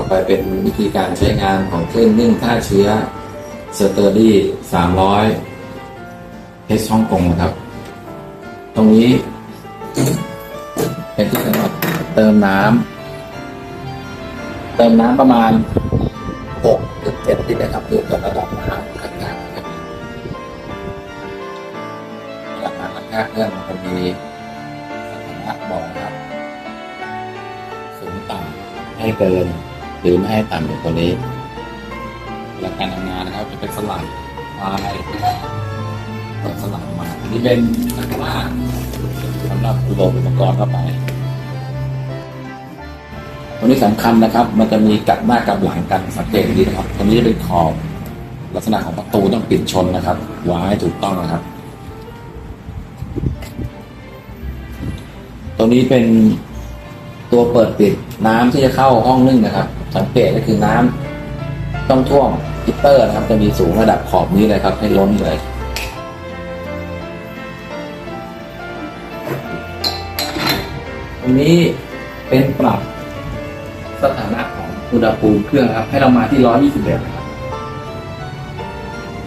่อไปเป็นวิธีการใช้งานของเครื่องนึ่งฆ่าเชื้อสเตอร์ดี้300เฮสฮ่องกงนะครับ ตรงนี้ เป็นที่สำหรับเติมน้ำเติมน้ำประมาณ6ถึง7ลิตรนะครับดูจากระดับน้ำข้างล่างนะครับระดับน้ำข้างเครื่องมันจะมีสถานะบอกนะครับสูงต่ำให้เกิน หรือไม่ให้ต่ำกว่าตัวนี้หลักการทำงานนะครับ จะเป็นสลัดลายเปิดสลัดมานนี้เป็นตะกร้าสำหรับโหลดอุปกรณ์เข้าไปตัวนี้สำคัญนะครับ มันจะมีกลับหน้ากลับหลังกันสังเกตดีนะครับตัวนี้จะเป็นขอบลักษณะของประตูต้องปิดชนนะครับวางให้ถูกต้องนะครับ ตัวนี้เป็นตัวเปิดปิดน้ำที่จะเข้าห้องนึ่งนะครับ สังเกตก็คือน้ำต้องท่วมฮิตเตอร์นะครับ จะมีสูงระดับขอบนี้เลยครับ ให้ล้นเลยตรงนี้เป็นปรับสถานะของอุณหภูมิเครื่องครับ ให้เรามาที่ 121นะครับ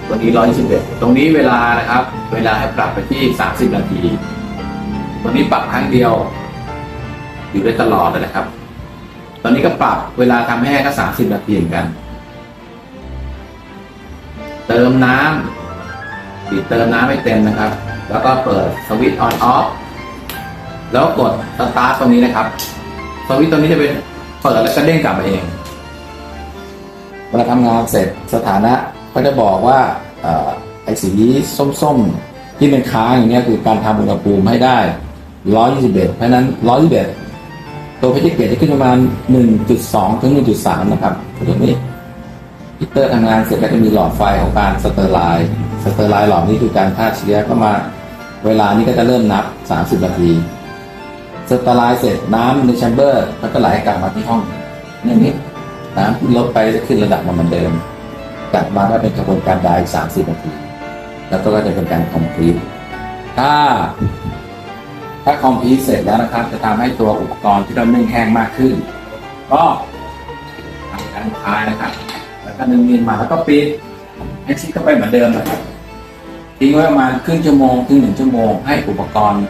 ตัวนี้ 121 ตรงนี้เวลานะครับ เวลาให้ปรับไปที่ 30 นาที ตัวนี้ปรับครั้งเดียว อยู่ได้ตลอดเลยนะครับ ตอนนี้ก็ปรับเวลาทำแห้งก็สามสิบนาทีเหมือนกัน เติมน้ำปิดเติมน้ำให้เต็มนะครับ แล้วก็เปิดสวิตช์ออนออฟแล้วกดสตาร์ทตรงนี้นะครับ สวิตช์ตรงนี้จะเป็นเปิดแล้วก็เด้งกลับมาเองเวลาทำงานเสร็จสถานะก็จะบอกว่าอไอ้สีส้มๆ ที่เป็นค้างอย่างเงี้ยคือการทำอุณหภูมิให้ได้ 121 เพราะฉะนั้น 121 ตัวเพชรเกตจะขึ้นประมาณ 1.2 ถึง 1.3 นะครับตัวนี้ฮีเตอร์ทำงานเสร็จก็จะมีหลอดไฟของการสเตอร์ไลน์สเตอร์ไลน์หลอดนี้คือการฆ่าเชื้อเข้ามา เวลานี้ก็จะเริ่มนับ 30 นาทีสเตอร์ไลน์เสร็จน้ำในแชมเบอร์ก็ไหลกลับมาที่ห้องนี่นี้น้ำลดไปจะขึ้นระดับมาเหมือนเดิม กลับมาก็เป็นกระบวนการไดอีก30 นาที แล้วก็จะเป็นการคอมพลีทถ้า ถ้าคอมพีเสร็จแล้วนะครับ จะทำให้ตัวอุปกรณ์ที่เรานึ่งแห้งมากขึ้น ก็ทำการคลายนะครับ แล้วก็นึ่งมินมาแล้วก็ปิดให้ชิดเข้าไปเหมือนเดิมนะครับทิ้งไว้ประมาณครึ่งชั่วโมงถึงหนึ่งชั่วโมงให้อุปกรณ์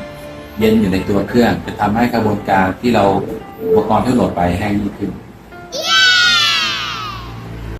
เย็นอยู่ในตัวเครื่อง จะทำให้กระบวนการที่เราอุปกรณ์ที่โหลดไปแห้งยิ่งขึ้น